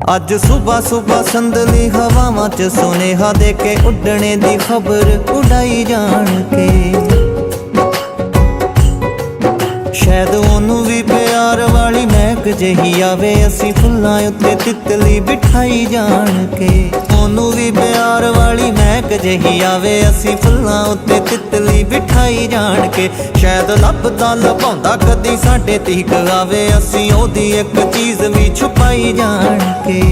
ਅੱਜ ਸਵੇਰ ਸਵੇਰ ਸੰਦਲੀ ਹਵਾਵਾਂ 'ਚ ਸੁਨੇਹਾ ਦੇ ਕੇ ਉੱਡਣੇ ਦੀ ਖਬਰ ਉਡਾਈ ਜਾਣ ਕੇ। ਸ਼ਾਇਦ ਉਹਨੂੰ ਵੀ ਪਿਆਰ ਵਾਲੀ ਮਹਿਕ ਜਿਹੀ ਆਵੇ, ਅਸੀਂ ਫੁੱਲਾਂ ਉੱਤੇ ਤਿੱਤਲੀ ਬਿਠਾਈ ਜਾਣ ਕੇ। ਵਾਲੀ ਮਹਿਕ ਜਿਹੀ ਆਵੇ, ਅਸੀਂ ਫੁੱਲਾਂ ਉੱਤੇ ਤਿੱਤਲੀ ਬਿਠਾਈ ਜਾਣ ਕੇ। ਸ਼ਾਇਦ ਲੱਭਦਾ ਲਭਾਉਂਦਾ ਕਦੀ ਸਾਡੇ ਤੀਕ ਆਵੇ, ਅਸੀਂ ਉਹਦੀ ਇੱਕ ਚੀਜ਼ ਵੀ ਛੁਪਾਈ ਜਾਣ ਕੇ।